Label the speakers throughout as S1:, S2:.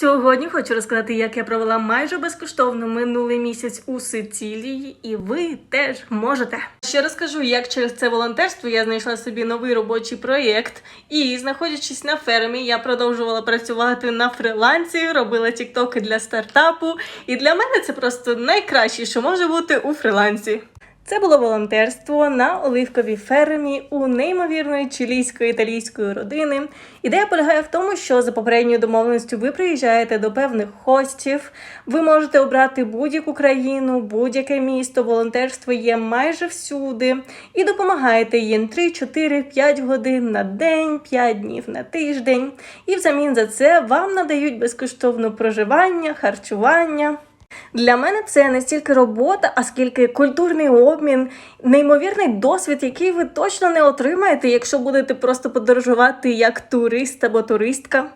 S1: Сьогодні хочу розказати, як я провела майже безкоштовно минулий місяць у Сицилії, і ви теж можете. Ще розкажу, як через це волонтерство я знайшла собі новий робочий проєкт. І знаходячись на фермі, я продовжувала працювати на фрилансі, робила тіктоки для стартапу. І для мене це просто найкраще, що може бути у фрилансі. Це було волонтерство на оливковій фермі у неймовірної чилійської італійської родини. Ідея полягає в тому, що за попередньою домовленістю ви приїжджаєте до певних хостів. Ви можете обрати будь-яку країну, будь-яке місто. Волонтерство є майже всюди і допомагаєте їм 3, 4, 5 годин на день, 5 днів на тиждень. І взамін за це вам надають безкоштовне проживання, харчування. Для мене це не стільки робота, а скільки культурний обмін, неймовірний досвід, який ви точно не отримаєте, якщо будете просто подорожувати як турист або туристка.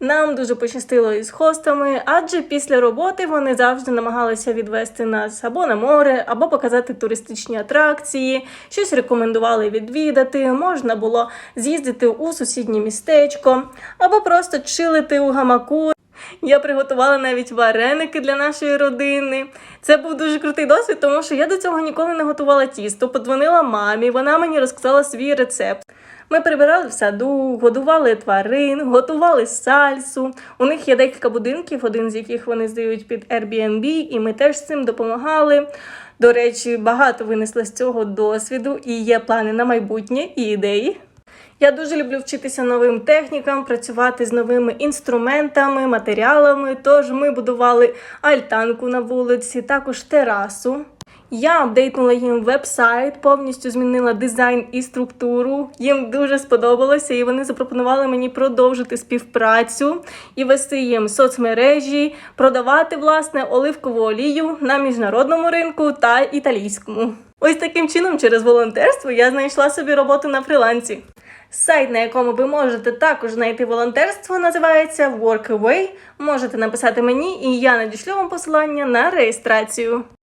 S1: Нам дуже пощастило із хостами, адже після роботи вони завжди намагалися відвести нас або на море, або показати туристичні атракції, щось рекомендували відвідати. Можна було з'їздити у сусіднє містечко, або просто чилити у гамаку. Я приготувала навіть вареники для нашої родини. Це був дуже крутий досвід, тому що я до цього ніколи не готувала тісто. Подзвонила мамі, вона мені розказала свій рецепт. Ми прибирали в саду, годували тварин, готували сальсу. У них є декілька будинків, один з яких вони здають під Airbnb, і ми теж з цим допомагали. До речі, багато винесли з цього досвіду і є плани на майбутнє і ідеї. Я дуже люблю вчитися новим технікам, працювати з новими інструментами, матеріалами. Тож ми будували альтанку на вулиці, також терасу. Я апдейтнула їм веб-сайт, повністю змінила дизайн і структуру. Їм дуже сподобалося, і вони запропонували мені продовжити співпрацю і вести їм соцмережі, продавати власне оливкову олію на міжнародному ринку та італійському. Ось таким чином, через волонтерство, я знайшла собі роботу на фрилансі. Сайт, на якому ви можете також знайти волонтерство, називається Workaway. Можете написати мені, і я надішлю вам посилання на реєстрацію.